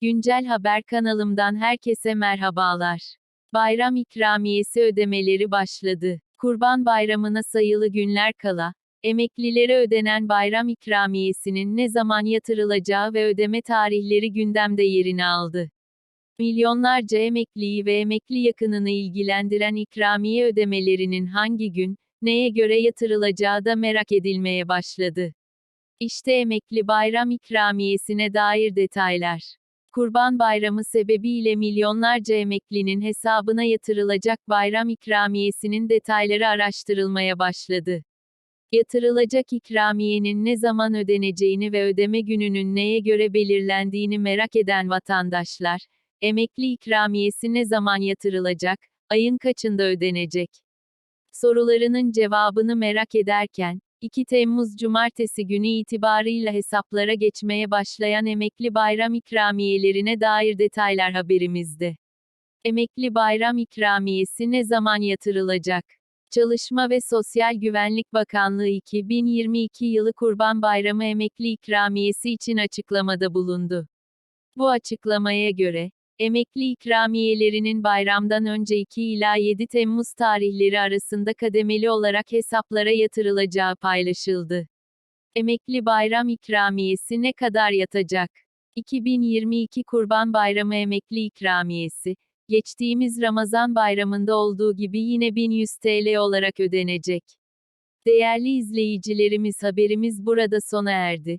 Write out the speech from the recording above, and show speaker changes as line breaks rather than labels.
Güncel Haber kanalımdan herkese merhabalar. Bayram ikramiyesi ödemeleri başladı. Kurban Bayramı'na sayılı günler kala, emeklilere ödenen bayram ikramiyesinin ne zaman yatırılacağı ve ödeme tarihleri gündemde yerini aldı. Milyonlarca emekliyi ve emekli yakınını ilgilendiren ikramiye ödemelerinin hangi gün, neye göre yatırılacağı da merak edilmeye başladı. İşte emekli bayram ikramiyesine dair detaylar. Kurban Bayramı sebebiyle milyonlarca emeklinin hesabına yatırılacak bayram ikramiyesinin detayları araştırılmaya başladı. Yatırılacak ikramiyenin ne zaman ödeneceğini ve ödeme gününün neye göre belirlendiğini merak eden vatandaşlar, emekli ikramiyesi ne zaman yatırılacak, ayın kaçında ödenecek? Sorularının cevabını merak ederken, 2 Temmuz Cumartesi günü itibarıyla hesaplara geçmeye başlayan emekli bayram ikramiyelerine dair detaylar haberimizde. Emekli bayram ikramiyesi ne zaman yatırılacak? Çalışma ve Sosyal Güvenlik Bakanlığı 2022 yılı Kurban Bayramı emekli ikramiyesi için açıklamada bulundu. Bu açıklamaya göre, Emekli ikramiyelerinin bayramdan önce 2 ila 7 Temmuz tarihleri arasında kademeli olarak hesaplara yatırılacağı paylaşıldı. Emekli bayram ikramiyesi ne kadar yatacak? 2022 Kurban Bayramı emekli ikramiyesi, geçtiğimiz Ramazan bayramında olduğu gibi yine 1100 TL olarak ödenecek. Değerli izleyicilerimiz haberimiz burada sona erdi.